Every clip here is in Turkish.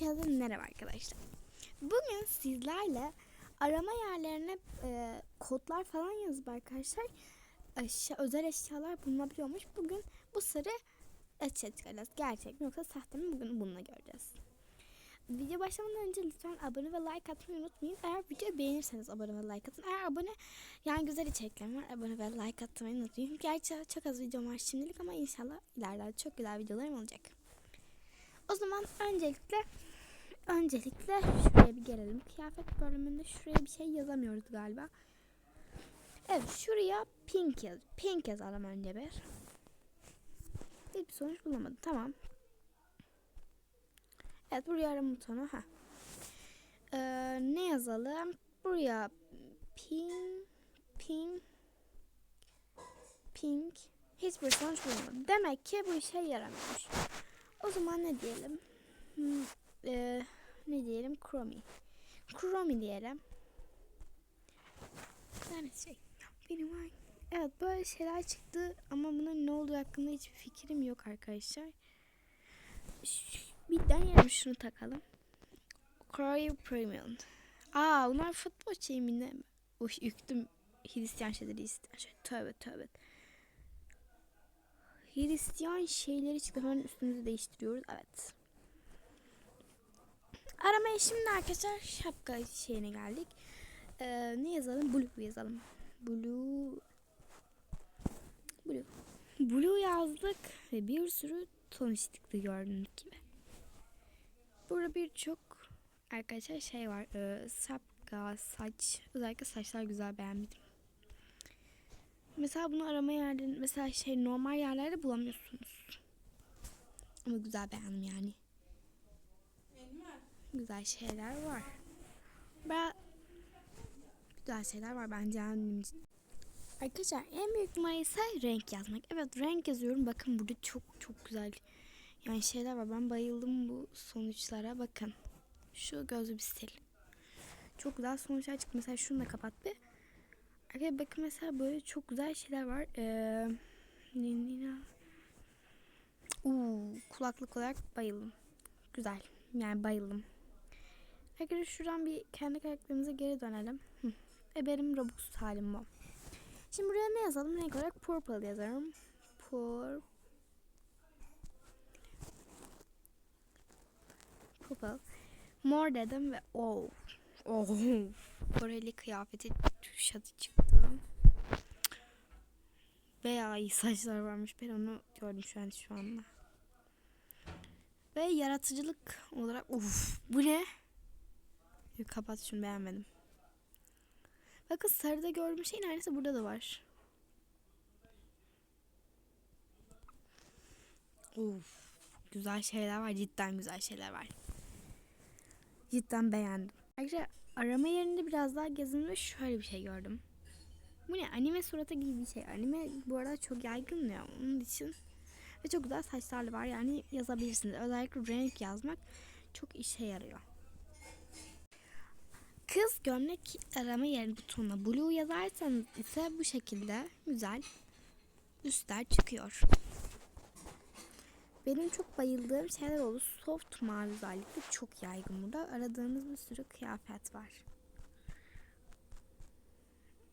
Herkese merhaba arkadaşlar. Bugün sizlerle arama yerlerine e, kodlar falan yazıp arkadaşlar eşya, özel eşyalar bulunabiliyormuş. Bugün bu sırrı açığa. Gerçek mi yoksa sahte mi bugün bununla göreceğiz. Video başlamadan önce lütfen abone ve like atmayı unutmayın. Eğer videoyu beğenirseniz abone ve like atın. Eğer abone yani güzel içeriklerim var abone ve like atmayı unutmayın. Gerçi çok az videom var şimdilik ama inşallah ileride çok güzel videolarım olacak. O zaman öncelikle öncelikle şuraya bir gelelim. Kıyafet bölümünde şuraya bir şey yazamıyoruz galiba. Evet şuraya pink yaz. Pink yazalım önce bir. Hiçbir sonuç bulamadım. Tamam. Evet buraya arama butonu. Ha. Ee, ne yazalım? Buraya pink pink pink hiçbir sonuç bulamadım. Demek ki bu işe yaramıyormuş. O zaman ne diyelim? Hmm, e, ne diyelim? Chromie. Chromie diyelim. Yani şey benim ay. Evet böyle şeyler çıktı ama bunun ne olduğu hakkında hiçbir fikrim yok arkadaşlar. Ş- Bir deneyelim şunu takalım. Crowley Premium. Aa bunlar futbol şeyi mi ne? Uş, yüktüm Hristiyan şeyleri isteyen şey. Tövbe tövbe. Hristiyan şeyleri çıktı. Hemen üstümüzü değiştiriyoruz. Evet. Aramaya şimdi arkadaşlar şapka şeyine geldik. Ee, ne yazalım? Blue yazalım. Blue. Blue. Blue yazdık ve bir sürü çıktı gördüğünüz gibi. Burada birçok arkadaşlar şey var. Ee, sapka, saç. Özellikle saçlar güzel beğendim. Mesela bunu arama yerlerinde mesela şey normal yerlerde bulamıyorsunuz. Ama güzel beğendim yani. Güzel şeyler var. Ben güzel şeyler var bence beğendim. Arkadaşlar en büyük ise renk yazmak. Evet renk yazıyorum. Bakın burada çok çok güzel yani şeyler var. Ben bayıldım bu sonuçlara. Bakın. Şu gözü bir sil. Çok güzel sonuçlar çıktı. Mesela şunu da kapat bir. Arkadaşlar bakın mesela böyle çok güzel şeyler var. Ee. Uuu, kulaklık olarak bayıldım. Güzel. Yani bayıldım. Arkadaşlar şuradan bir kendi karakterimize geri dönelim. Hı. E benim Robux halim bu. Şimdi buraya ne yazalım? Renk olarak purple yazarım. Pur Purple. Mor dedim ve oh. Oh. Koreli kıyafeti şadı çıktı. Bayağı iyi saçlar varmış. Ben onu gördüm şu an şu anda. Ve yaratıcılık olarak uf bu ne? Kapat şunu beğenmedim. Bakın sarıda gördüğüm şey neredeyse burada da var. Uf, güzel şeyler var. Cidden güzel şeyler var. Cidden beğendim. Ayrıca arama yerinde biraz daha gezin ve şöyle bir şey gördüm. Bu ne? Anime suratı gibi bir şey. Anime bu arada çok yaygın ya. Onun için ve çok güzel saçlarla var. Yani yazabilirsiniz. Özellikle renk yazmak çok işe yarıyor. Kız gömlek arama yerine butonuna blue yazarsanız ise bu şekilde güzel üstler çıkıyor. Benim çok bayıldığım şeyler oldu. Soft mavi özellikle çok yaygın burada. Aradığınız bir sürü kıyafet var.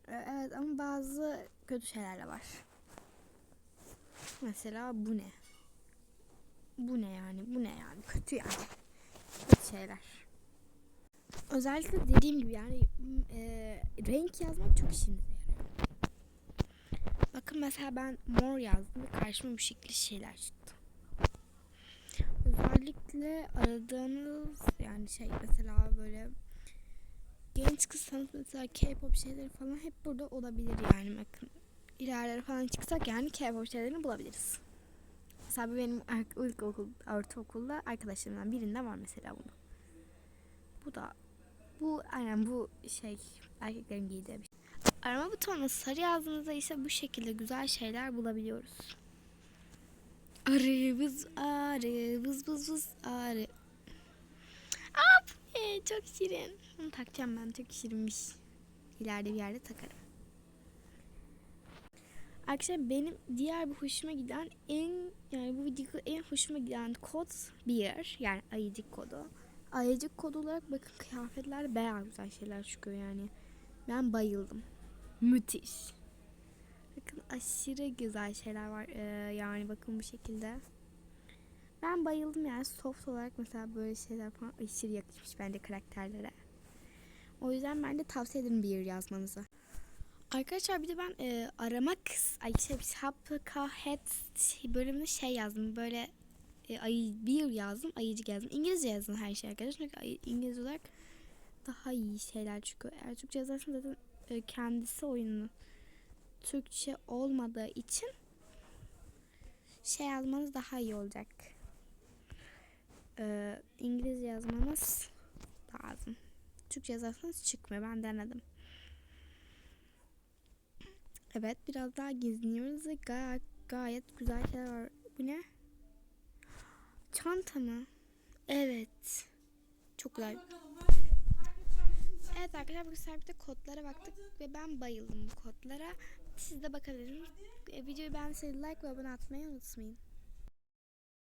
Ee, Evet ama bazı kötü şeyler de var. Mesela bu ne? Bu ne yani? Bu ne yani? Kötü yani. Kötü şeyler. Özellikle dediğim gibi yani e, renk yazmak çok işinize. Bakın mesela ben mor yazdım ve karşıma bu şekilde şeyler çıktı. Özellikle aradığınız yani şey mesela böyle genç kızsanız mesela K-pop şeyleri falan hep burada olabilir yani bakın. İlerlere falan çıksak yani K-pop şeylerini bulabiliriz. Mesela benim ilkokul, ortaokulda arkadaşlarımdan birinde var mesela bunu. Bu da bu aynen bu şey erkeklerin giydiği bir şey. Arama butonuna sarı yazdığınızda ise bu şekilde güzel şeyler bulabiliyoruz. Arı vız arı vız vız vız arı. Aa? Çok şirin. Bunu takacağım ben çok şirinmiş. İleride bir yerde takarım. Arkadaşlar benim diğer bir hoşuma giden en yani bu videoda en hoşuma giden kod bir yani ayıcık kodu. Ayıcık kodu olarak bakın kıyafetler bayağı güzel şeyler çıkıyor yani. Ben bayıldım. Müthiş. Bakın aşırı güzel şeyler var. Ee, yani bakın bu şekilde. Ben bayıldım yani soft olarak mesela böyle şeyler falan aşırı yakışmış bence karakterlere. O yüzden ben de tavsiye ederim bir yer yazmanızı. Arkadaşlar bir de ben e, aramak ay şey Sapkahet bölümünde şey yazdım böyle e, ayı bir yazdım ayıcık yazdım İngilizce yazdım her şey arkadaşlar. Çünkü ayı- İngiliz olarak daha iyi şeyler çıkıyor eğer Türkçe yazarsanız zaten e, kendisi oyunun Türkçe olmadığı için şey yazmanız daha iyi olacak. E, İngilizce yazmanız lazım. Türkçe yazarsanız çıkmıyor. Ben denedim. Evet biraz daha geziniyoruz ve gayet, gayet güzel şeyler var. Bu ne? Çanta mı? Evet. Çok güzel. Evet arkadaşlar bugün servisde kodlara baktık ve ben bayıldım bu kodlara. Siz de bakabilirsiniz. E, videoyu beğendiyseniz like ve abone atmayı unutmayın.